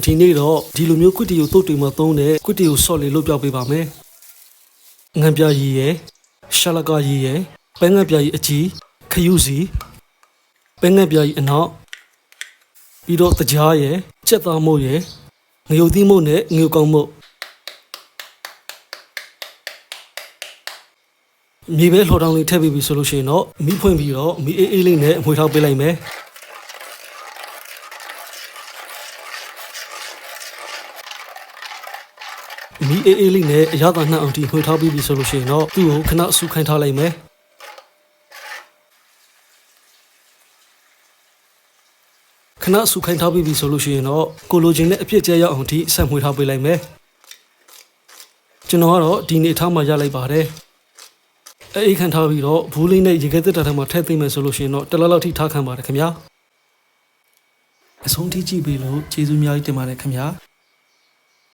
ဒီနေ့တော့ဒီလိုမျိုးကွတီကိုတုတ်တွေမှာသုံးတဲ့ကွတီကိုဆော့လေးလုပ်ပြပေးပါမယ်ငံပြရည်ရယ်ရှာလကာရည်ရယ်ပဲငံပြရည်အကြီးခယူစီပဲငံပြရည်အနောက်ပြီးတော့တကြားရယ်ချက်သားမို့ရယ်ငရုတ်သီးမို့နဲ့ငရုတ်ကောင်းမို့မြေပဲလှော်တောင်းလေးထည့်ပေးပြီဆိုလို့ရှိရင်တော့မီးဖွင့်ပြီးတော့မီးအေးအေးလေးနဲ့အမွှေထောက်ပေးလိုက်မယ် မီးအေးအေးလေးနဲ့အရသာနှံ့အောင်တီခွေထားပြီးပြီဆိုလို့ရှိရင်တော့သူ့ကိုခဏအဆူခိုင်းထားလိုက်မယ်ခဏအဆူခိုင်းထားပြီးပြီဆိုလို့ရှိရင်တော့ကိုလိုချင်တဲ့အပြစ်ကျဲရောက်အောင်တီဆက်မွေထားပေးလိုက်မယ်ကျွန်တော်ကတော့ဒီနေ့ထားမှရလိုက်ပါတယ်အဲ့အိတ်ခံထားပြီးတော့ဘူးလေးနဲ့ရေခဲတက်တာထဲမှာထည့်သိမ်းမယ်ဆိုလို့ရှိရင်တော့တစ်လောက်လောက်ထိထားခံပါတယ်ခင်ဗျာအဆုံးထိကြည့်ပေးလို့ကျေးဇူးအများကြီးတင်ပါတယ်ခင်ဗျာ